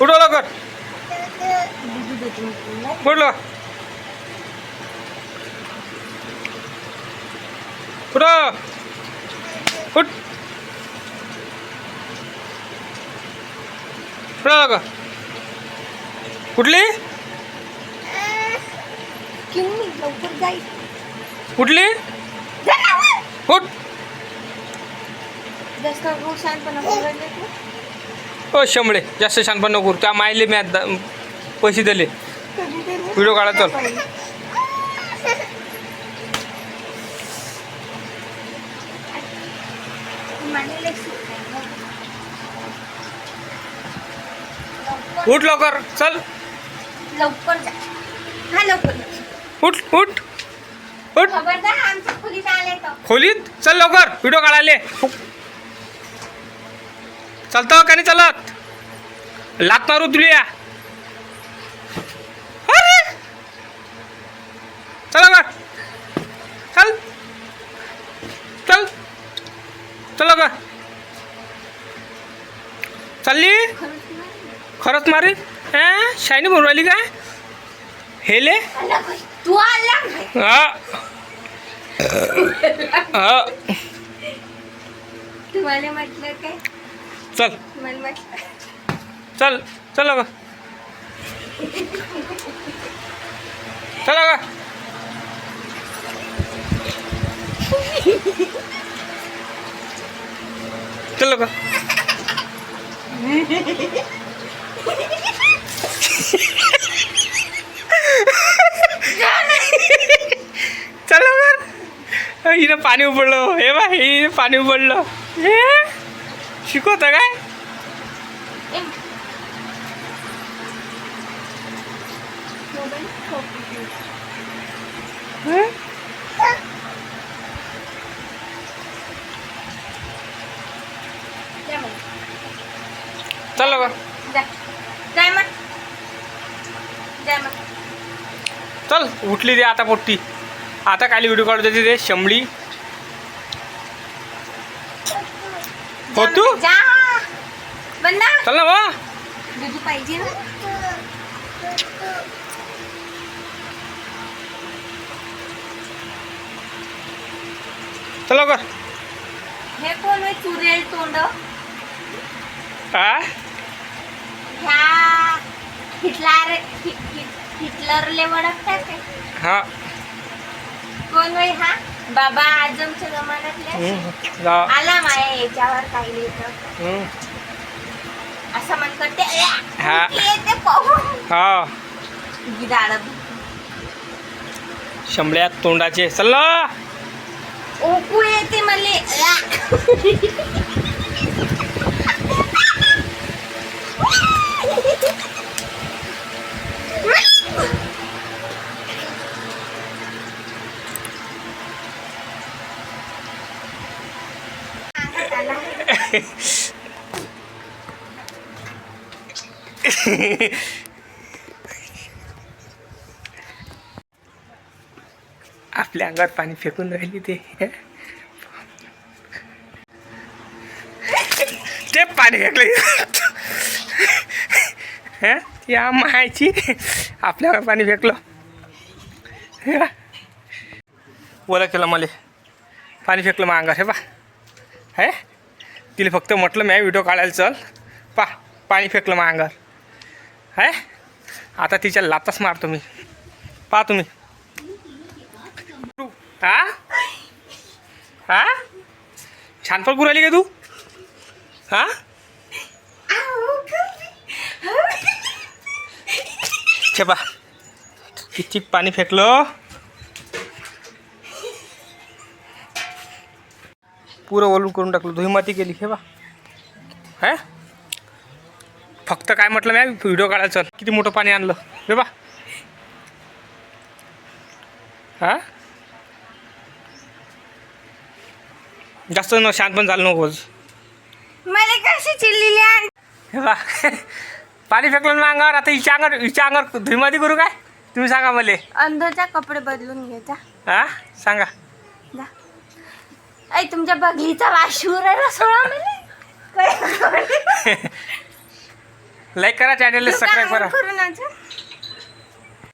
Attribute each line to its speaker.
Speaker 1: उठव लवकर उठलो उठव उठ। उठ। लवकर कुठली कुठली उठ ओ शंभळे जास्त शानपण नको. त्या मायले मी आता पैसे दिले व्हिडिओ काढा चल. उठ लवकर चल
Speaker 2: लवकर जा हा लवकर जा.
Speaker 1: उठ उठ उठ
Speaker 2: खबरदार आमच्या खोलीत आले
Speaker 1: खोलीत चल लवकर व्हिडिओ काढायले चालतं का नाही चालत? लात मारू अरे! चल लवकर चल. चल. चल लवकर चालली?
Speaker 2: खरंच
Speaker 1: मारी? अं? शायनी म्हणून राहिली काय हेले
Speaker 2: तू.
Speaker 1: हा. हा.
Speaker 2: तुम्हाला म्हटलं काय?
Speaker 1: चल. चल. चल ग. चल ग. चल ग. चल लवकर हिनं पाणी उबडलं. हे बा हिनं पाणी उबडलं. हे? शिकवतं काय. चल चल उठली रे आता पोट्टी. आता काली व्हिडिओ काढू देते ते शंभळी. हो
Speaker 2: जा
Speaker 1: तू?
Speaker 2: मग. जा. बंदा.
Speaker 1: चल ना वा
Speaker 2: दुधू पाहिजे ना.
Speaker 1: चल लवकर.
Speaker 2: हे कोण आहे चुरेल तोंड?
Speaker 1: हा
Speaker 2: ह्या हिटलर हि- हि- हिटलरले ओळखतात काय?
Speaker 1: हा.
Speaker 2: कोण हा बाबा आजमच्या जमान्यातले
Speaker 1: हं. जा.
Speaker 2: आला माया याच्यावर काही लिहितं
Speaker 1: हं.
Speaker 2: असं म्हणतात ते
Speaker 1: हा.
Speaker 2: येते पाहून
Speaker 1: हा
Speaker 2: गिदाड
Speaker 1: शंभळ्या तोंडाचे चल ना
Speaker 2: ओकू येते मले
Speaker 1: आपल्या अंगावर पाणी फेकून राहिली ते. ते पाणी फेकलं. या मायची. आपल्या अंगावर पाणी फेकलं. ओला केलं मला. पाणी फेकलं मग अंगावर हे बा हे? तिला फक्त म्हटलं मी व्हिडिओ काढायला चल. पा पाणी फेकलं मग अंगावर. है? आता तिच्या लाताच मारतो मी. पा तुम्ही. हा? हा? छान पण राहिली का तू? हा? छे किती पाणी फेकलं? पुरं ओलून करून टाकलं. धुई माती केली. हे बा. हा? फक्त काय म्हटलं मी? व्हिडिओ काढायला चल. किती मोठं पाणी आणलं. हे बा. हा? जास्त न शांत पण झालं नको
Speaker 2: मला कशी चिल्लेली आहे?
Speaker 1: हे बा. पाणी फेकलं ना अंगावर. आता हिच्या अंगावर हिच्या अंगावर धुईमाती करू काय? तुम्ही सांगा मला.
Speaker 2: अंधचा कपडे बदलून घ्यायचा.
Speaker 1: हा? सांगा.
Speaker 2: ऐ तुमच्या बघलीचा वाशूर आहे ना सोळा मला काय?
Speaker 1: लाईक करा चॅनलला सबस्क्राईब करा.
Speaker 2: करून